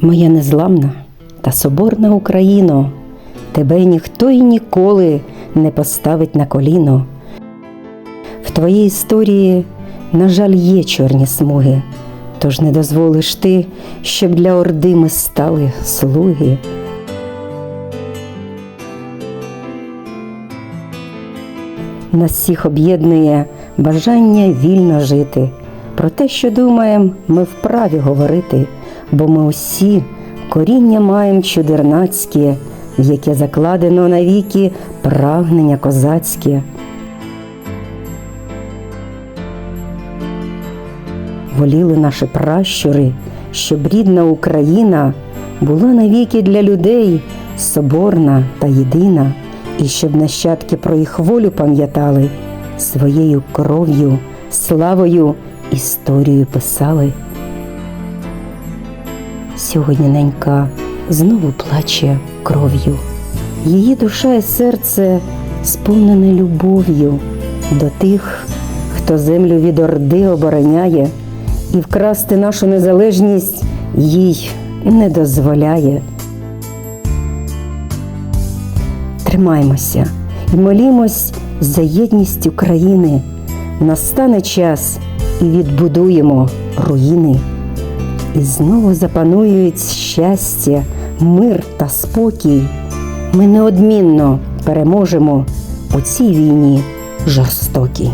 Моя незламна та соборна Україно, тебе ніхто і ніколи не поставить на коліно. В твоїй історії, на жаль, є чорні смуги, тож не дозволиш ти, щоб для орди ми стали слуги. Нас всіх об'єднує бажання вільно жити. Про те, що думаєм, ми вправі говорити, бо ми усі коріння маєм чудернацьке, в яке закладено навіки прагнення козацьке. Воліли наші пращури, щоб рідна Україна була навіки для людей соборна та єдина, і щоб нащадки про їх волю пам'ятали, своєю кров'ю, славою, історію писали. Сьогодні ненька знову плаче кров'ю. Її душа і серце сповнене любов'ю до тих, хто землю від орди обороняє, і вкрасти нашу незалежність їй не дозволяє. Тримаймося і молімось за єдність України. Настане час і відбудуємо руїни. І знову запанують щастя, мир та спокій. Ми неодмінно переможемо у цій війні жорстокій.